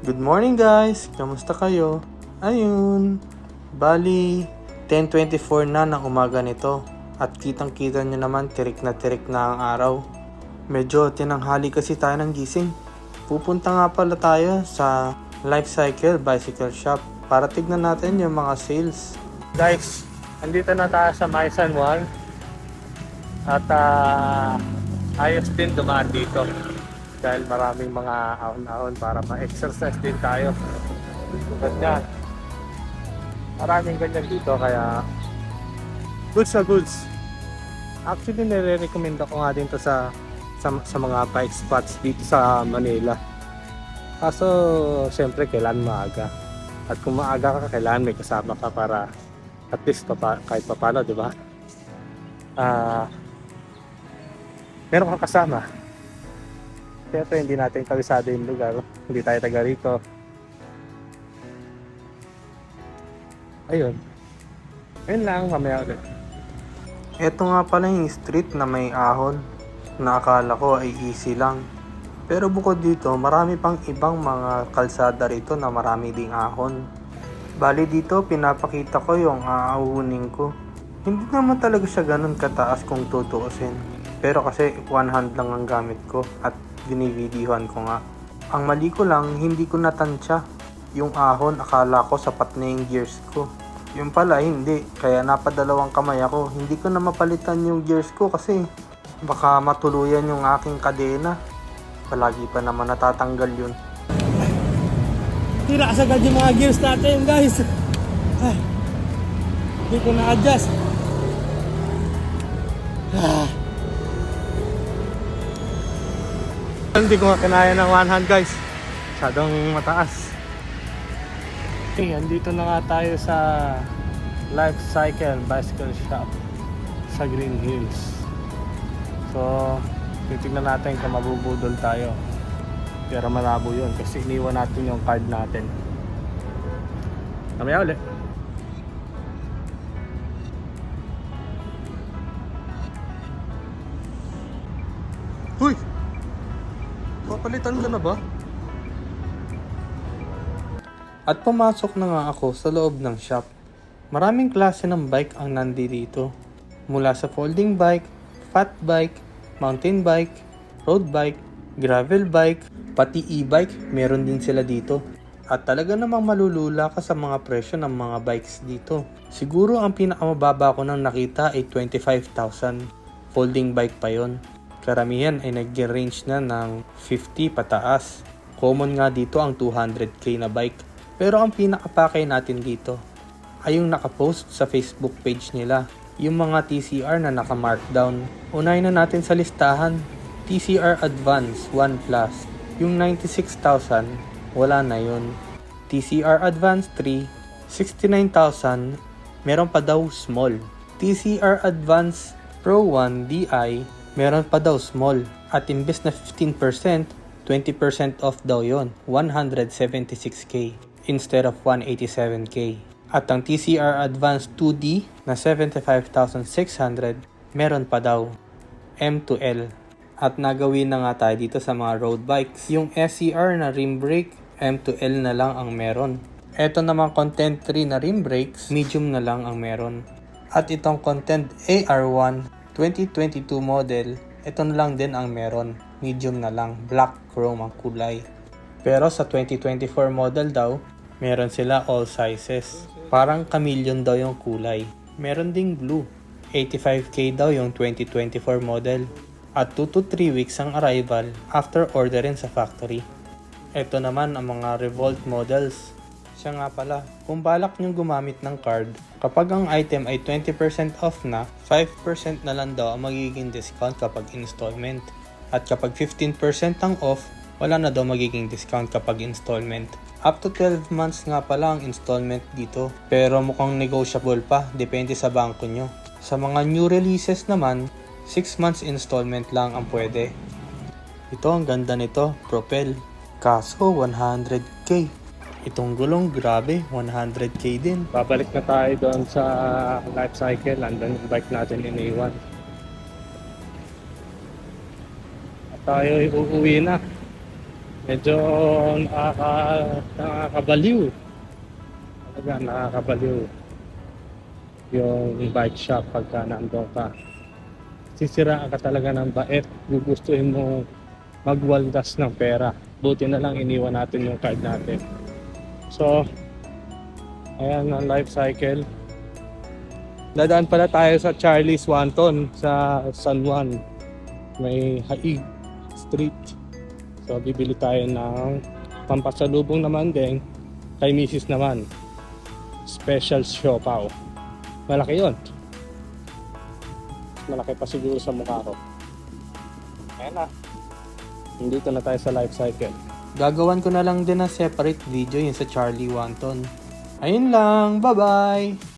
Good morning guys! Kamusta kayo? Ayun, bali 10.24 na ng umaga nito at kitang kita nyo naman tirik na tirik na ang araw. Medyo tinanghali kasi tayo ng gising. Pupunta nga pala tayo sa Life Cycle Bicycle Shop para tignan natin yung mga sales. Guys, andito na tayo sa My San Juan at ah, ayos din dumaan dito dahil maraming mga ahon-ahon para ma-exercise din tayo. Tulad yan. Maraming ganyan dito kaya goods na goods. Actually, nire-recommend ako nga din to sa, sa, sa mga bike spots dito sa Manila. Kaso, syempre, kailan maaga. At kung maaga ka, kailangan may kasama ka para at least papa, kahit papano, di ba? Ah, meron kang kasama. Siyempre, hindi natin kabisado yung lugar. Hindi tayo taga rito. Ayun. Ayun lang, mamaya ulit. Ito nga pala yung street na may ahon na akala ko ay easy lang. Pero bukod dito, marami pang ibang mga kalsada rito na marami ding ahon. Bali dito, pinapakita ko yung aauhunin ko. Hindi naman talaga siya ganun kataas kung tutuusin. Pero kasi one hand lang ang gamit ko at binivideohan ko nga. Ang mali ko lang, hindi ko natansya. Yung ahon, akala ko sapat na yung gears ko. Yung pala, hindi. Kaya napadalawang kamay ako. Hindi ko na mapalitan yung gears ko kasi baka matuluyan yung aking kadena. Palagi pa naman natatanggal yun. Tira sa yung mga gears natin guys. Ah, Hindi ko na-adjust. Ah. Hindi ko nga kinaya ng one hand guys. Masyadong mataas. Okay, andito na nga tayo sa Life Cycle Bicycle Shop sa Green Hills. So, titignan natin kung mabubudol tayo. Pero malabo yun kasi iniwan natin yung card natin. Mamaya ulit. Huy! Papalitan ka na ba? At pumasok na nga ako sa loob ng shop. Maraming klase ng bike ang nandito. Mula sa folding bike, fat bike, mountain bike, road bike, gravel bike, pati e-bike, meron din sila dito. At talaga namang malulula ka sa mga presyo ng mga bikes dito. Siguro ang pinakamababa ko nang nakita ay 25,000. Folding bike pa yon. Karamihan ay nag-range na ng 50 pataas. Common nga dito ang 200k na bike. Pero ang pinakapakay natin dito ay yung nakapost sa Facebook page nila. Yung mga TCR na naka-markdown. Unahin na natin sa listahan. TCR Advance 1 Plus. Yung 96,000, wala na yun. TCR Advance 3, 69,000, meron pa daw small. TCR Advance Pro 1 DI, meron pa daw small. At imbes na 15%, 20% off daw yon 176k instead of 187k. At ang TCR Advance 2D na 75,600 meron pa daw M2L. At nagawin na nga tayo dito sa mga road bikes. Yung SCR na rim brake, M2L na lang ang meron. Ito naman Content 3 na rim brakes, medium na lang ang meron. At itong Content AR1 2022 model, ito na lang din ang meron. Medium na lang, black chrome ang kulay. Pero sa 2024 model daw, meron sila all sizes. Parang chameleon daw yung kulay. Meron ding blue. 85k daw yung 2024 model. At 2 to 3 weeks ang arrival after orderin sa factory. Ito naman ang mga Revolt models. Siya nga pala, kung balak nyo gumamit ng card, kapag ang item ay 20% off na, 5% na lang daw ang magiging discount kapag installment. At kapag 15% ang off, wala na daw magiging discount kapag installment. Up to 12 months nga pala ang installment dito. Pero mukhang negotiable pa, depende sa bangko nyo. Sa mga new releases naman, 6 months installment lang ang pwede. Ito ang ganda nito, Propel. Kaso 100k. Itong gulong, grabe, 100k din. Babalik na tayo doon sa life cycle. Andun yung bike natin iniwan. At tayo uuwi na. Medyo nakaka, nakakabaliw. Talaga nakakabaliw yung bike shop pagka nandun ka. Sisiraan ka talaga ng bait. Gugustuhin mo magwaldas ng pera. Buti na lang iniwan natin yung card natin. So, ayan ang life cycle. Dadaan pala tayo sa Charlie Swanton sa San Juan. May Haig Street. So, bibili tayo ng pampasalubong naman din kay Mrs. naman. Special siopaw. Malaki yon. Malaki pa siguro sa mukha ko. Ayan na. Nandito na tayo sa life cycle. Gagawan ko na lang din ng separate video yun sa Charlie Wanton. Ayun lang. Bye-bye!